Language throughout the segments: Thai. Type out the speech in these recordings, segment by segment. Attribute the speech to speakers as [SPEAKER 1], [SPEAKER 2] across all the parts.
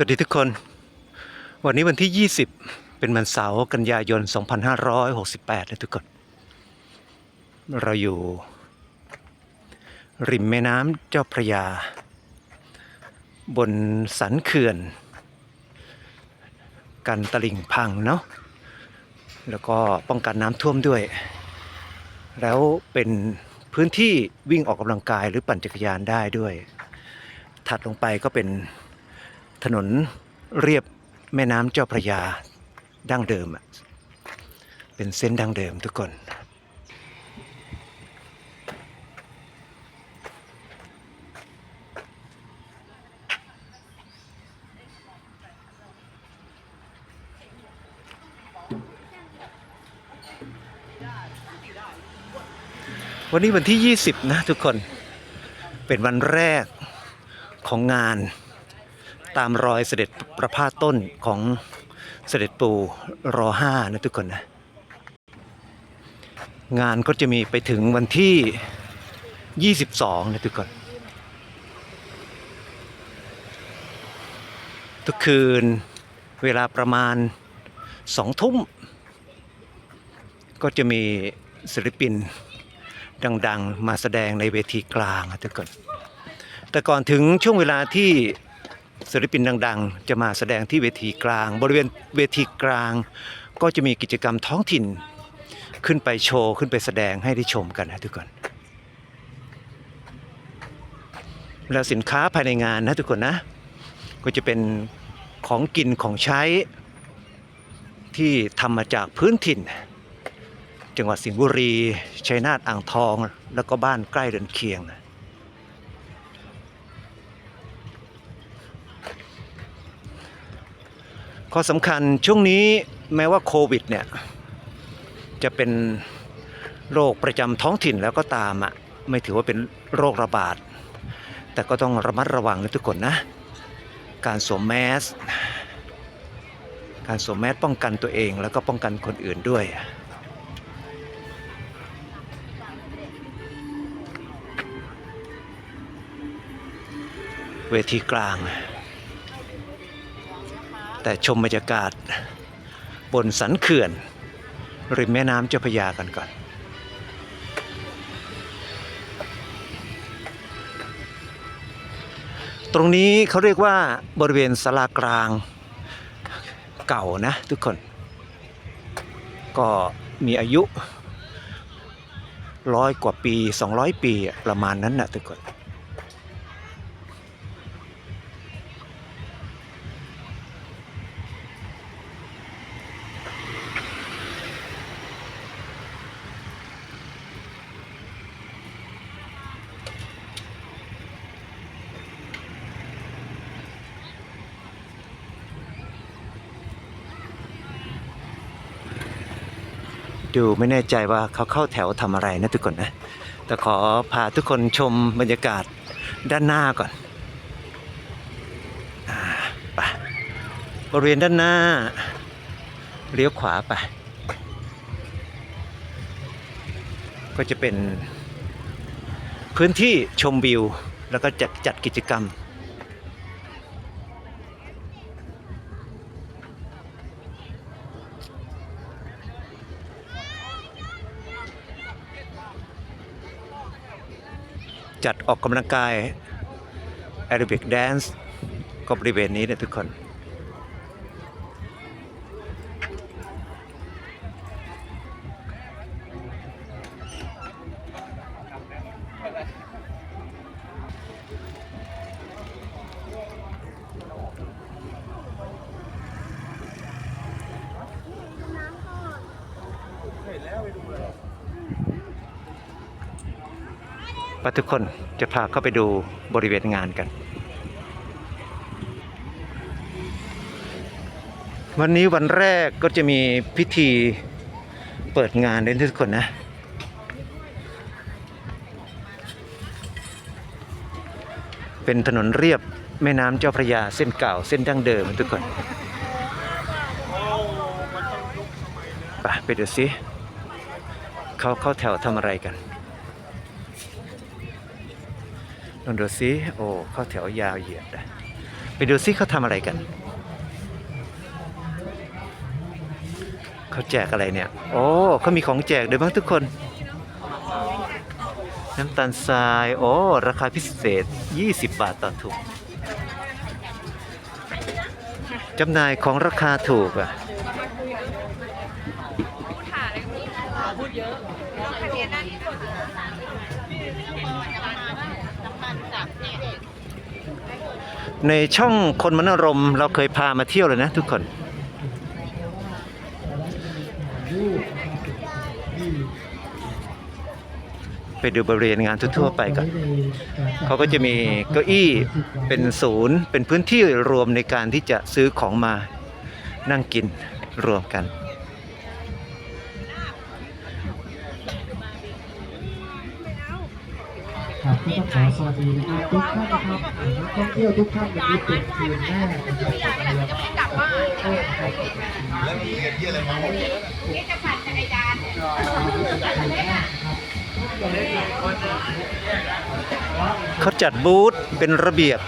[SPEAKER 1] สวัสดีทุกคน วันนี้วันที่ 20 เป็นวันเสาร์กันยายน 2568นะทุกคน เราอยู่ ริมแม่น้ำเจ้าพระยา บนสันเขื่อน กันตลิ่งพังเนาะแล้วก็ป้องกันน้ำท่วมด้วย แล้วเป็นพื้นที่วิ่งออกกำลังกายหรือปั่นจักรยานได้ด้วย ถัดลงไปก็เป็น ถนนเรียบแม่น้ำเจ้าพระยาดั้งเดิมอะเป็นเส้นดั้งเดิมทุกคน วันนี้วันที่ 20 นะทุกคน เป็นวันแรกของงาน ตามรอยเสด็จประพาสต้นของเสด็จปู่รอห้านะทุกคนนะ งานก็จะมีไปถึงวันที่ 22 นะทุกคน ทุกคืนเวลาประมาณสองทุ่ม ก็จะมีศิลปินดัง ๆ มาแสดงในเวทีกลางนะทุกคน แต่ก่อนถึงช่วงเวลาที่ ศิลปินดัง ๆ จะมาแสดงที่เวทีกลาง บริเวณเวทีกลาง ก็จะมีกิจกรรมท้องถิ่น ขึ้นไปโชว์ ขึ้นไปแสดงให้ได้ชมกันนะทุกคนแล้วสินค้าภายในงานนะทุกคนนะ ก็จะเป็นของกินของใช้ ที่ทำมาจากพื้นถิ่น จังหวัดสิงห์บุรีชัยนาทอ่างทอง แล้วก็บ้านใกล้เรือนเคียง ข้อสำคัญช่วงนี้แม้ว่าโควิดเนี่ยจะเป็นโรคประจำท้องถิ่นแล้วก็ตามอะไม่ถือว่าเป็นโรคระบาด แต่ก็ต้องระมัดระวังนะทุกคนนะ การสวมแมส การสวมแมสป้องกันตัวเองแล้วก็ป้องกันคนอื่นด้วยเวทีกลาง แต่ชมบรรยากาศ บนสันเขื่อน ริมแม่น้ำเจ้าพระยากันก่อนตรงนี้เขาเรียกว่าบริเวณศาลากลางเก่านะทุกคน ก็มีอายุร้อยกว่าปี 200 ปีอะประมาณนั้นนะทุกคน ดูไม่แน่ใจว่าเขาเข้าแถวทำอะไรนะทุกคนนะ แต่ขอพาทุกคนชมบรรยากาศด้านหน้าก่อนไปบริเวณด้านหน้า เลี้ยวขวาไป ก็จะเป็นพื้นที่ชมวิว แล้วก็จัดจัดกิจกรรม จัดออกกำลังกายแอโรบิกแดนซ์ก็บริเวณนี้นะทุกคน ปทุกคนจะพาเข้าไปดูบริเวณงานกัน วันนี้วันแรกก็จะมีพิธีเปิดงานเลยทุกคนนะ เป็นถนนเรียบแม่น้ำเจ้าพระยาเส้นเก่าเส้นดั้งเดิมทุกคนไปไปดูสิเขาเข้าแถวทำอะไรกัน ลองดูสิโอ้เข้าแถวยาวเหยียดไปดูซิเขาทำอะไรกันเขาแจกอะไรเนี่ยโอ้เขามีของแจกด้วยบ้างทุกคน น้ำตาลทรายโอ้ราคาพิเศษ 20 บาทต่อถุงจำหน่ายของราคาถูกอะ ในช่องคนมนรมเราเคยพามาเที่ยวเลยนะทุกคน ไปดูบริเวณงานทั่วๆไปก่อนเขาก็จะมีเก้าอี้เป็นศูนย์ เป็นพื้นที่รวมในการที่จะซื้อของมานั่งกินรวมกัน
[SPEAKER 2] ครับก็ต้องขอสวัสดีนะครับทุกท่านนะครับนักท่องเที่ยวทุกท่านวันนี้เป็นคืนแรกนะครับจาก
[SPEAKER 1] เรื
[SPEAKER 2] อแล้วมีเงินเยอะเลยมั้งนี่จะปั่นจักรยาน
[SPEAKER 1] เขาจัดบูธเป็นระเบียบ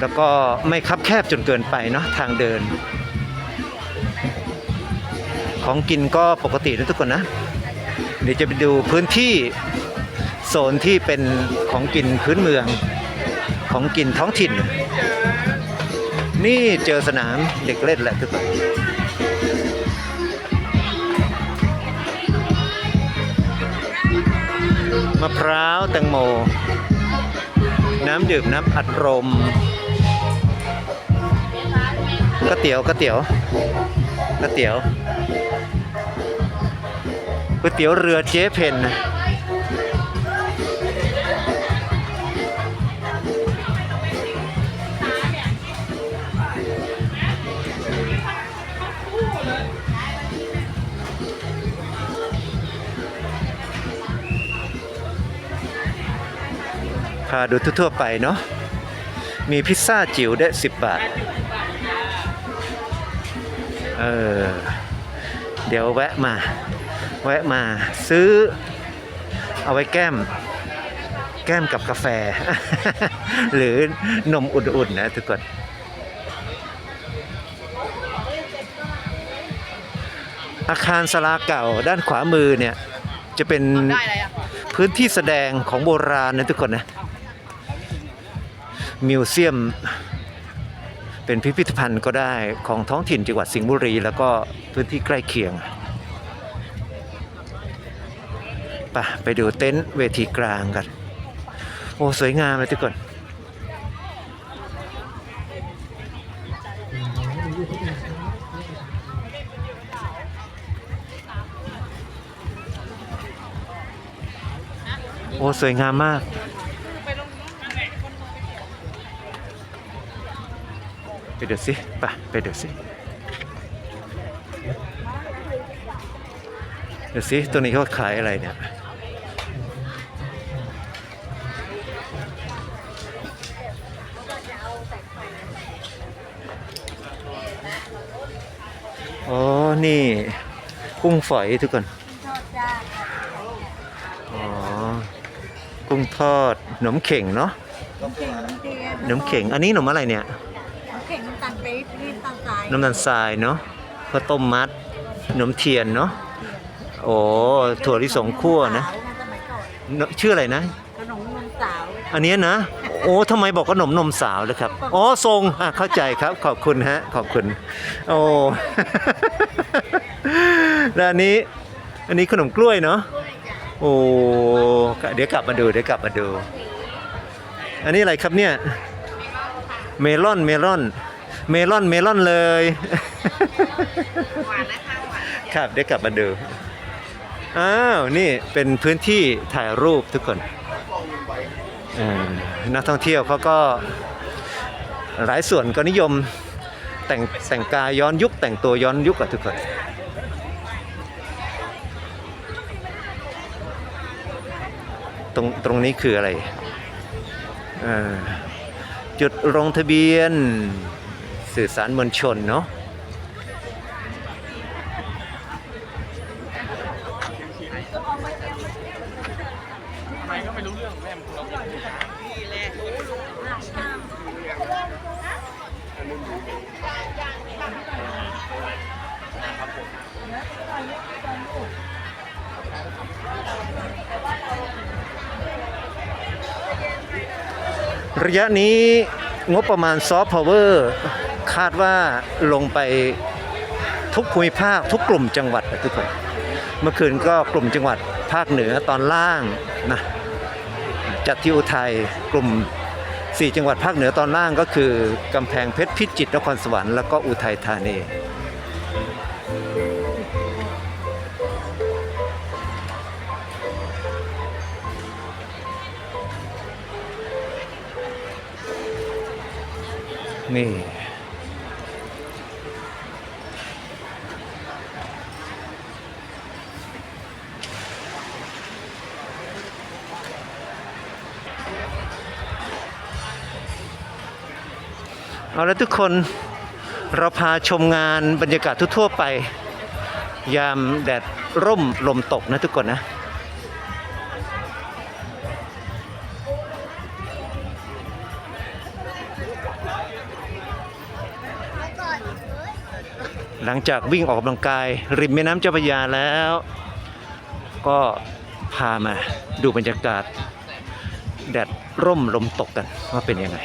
[SPEAKER 1] แล้วก็ไม่คับแคบจนเกินไปเนาะทางเดิน ของกินก็ปกตินะทุกคนนะ เดี๋ยวจะไปดูพื้นที่โซนที่เป็นของกินพื้นเมืองของกินท้องถิ่น นี่เจอสนามเด็กเล่นแหละทุกคนมะพร้าวแตงโม น้ำดื่มน้ำอัดลมก๋วยเตี๋ยวก๋วยเตี๋ยวก๋วยเตี๋ยว ก๋วยเตี๋ยวเรือเจ๊เพนพาดูทั่วๆไปเนาะ มีพิซซ่าจิ๋วได้ 10 บาท เออ เดี๋ยวแวะมา แวะมาซื้อเอาไว้แก้ม แก้มกับกาแฟ หรือนมอุ่นๆนะทุกคนอาคารสลาเก่าด้านขวามือเนี่ย จะเป็น
[SPEAKER 3] ได้อะไรอะ
[SPEAKER 1] พื้นที่แสดงของโบราณนะทุกคนนะมิวเซียม เป็นพิพิธภัณฑ์ก็ได้ของท้องถิ่นจังหวัดสิงห์บุรี แล้วก็พื้นที่ใกล้เคียง ไปไปดูเต็นท์เวทีกลางกัน โอ้ สวยงามเลยทุกคนโอ้ สวยงามมาก ไปดูสิไปไปดูสิดูสิตัวนี้เขาขายอะไรเนี่ย อ๋อ นี่กุ้งฝอยทุกคนอ๋อ กุ้งทอดหนมเข่งเนาะ
[SPEAKER 4] น้ำเข่งน้ำเตียน
[SPEAKER 1] หนมเข่ง อันนี้หนมอะไรเนี่ย
[SPEAKER 4] น้ำเข่งน้ำตาลปี๊บนี่น้ำตาลทราย
[SPEAKER 1] น้ำตาลทรายเนาะข้าวต้มมัดขนมเทียนเนาะ โอ้ ถั่วลิสงคั่วนะ
[SPEAKER 4] สาวมาสมัยก่อน
[SPEAKER 1] เนอะชื่ออะไรนะ
[SPEAKER 4] ขนมนมสาว
[SPEAKER 1] อันนี้นะ โอ้ทำไมบอกขนมนมสาวเลยครับอ๋อทรงอะเข้าใจครับขอบคุณฮะขอบคุณโอ้แล้วอันนี้อันนี้ขนมกล้วยเนาะโอ้เดี๋ยวกลับมาดูเดี๋ยวกลับมาดู อันนี้อะไรครับเนี่ยเมลอนเมลอนเมลอนเมลอนเลยครับเดี๋ยวกลับมาดูอ้าวนี่เป็นพื้นที่ถ่ายรูปทุกคน นักท่องเที่ยวเขาก็หลายส่วนก็นิยมแต่งแต่งกายย้อนยุคแต่งตัวย้อนยุคกับทุกคนตรงตรงนี้คืออะไร จุดลงทะเบียนสื่อสารมวลชนเนาะ ระยะนี้งบประมาณซอฟต์พาวเวอร์คาดว่าลงไปทุกภูมิภาคทุกกลุ่มจังหวัดนะทุกคน เมื่อคืนก็กลุ่มจังหวัดภาคเหนือตอนล่างนะจัดที่อุทัยกลุ่ม 4 จังหวัดภาคเหนือตอนล่างก็คือกำแพงเพชรพิจิตรนครสวรรค์แล้วก็อุทัยธานี นี่ เอาละทุกคนเราพาชมงานบรรยากาศทั่วๆไป ยามแดดร่มลมตกนะทุกคนนะ หลังจากวิ่งออกกำลังกาย ริมแม่น้ำเจ้าพระยาแล้ว ก็พามาดูบรรยากาศ แดดร่มลมตกกันว่าเป็นยังไง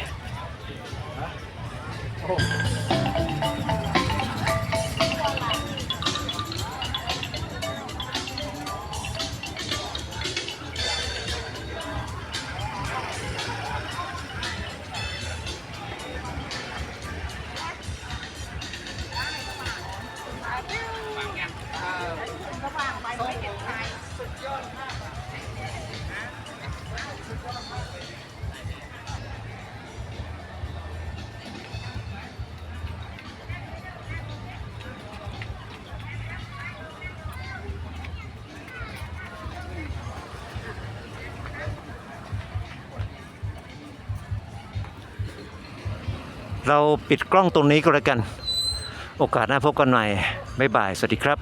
[SPEAKER 1] เราปิดกล้องตรงนี้ก็แล้วกัน โอกาสหน้าพบกันใหม่บ๊ายบาย สวัสดีครับ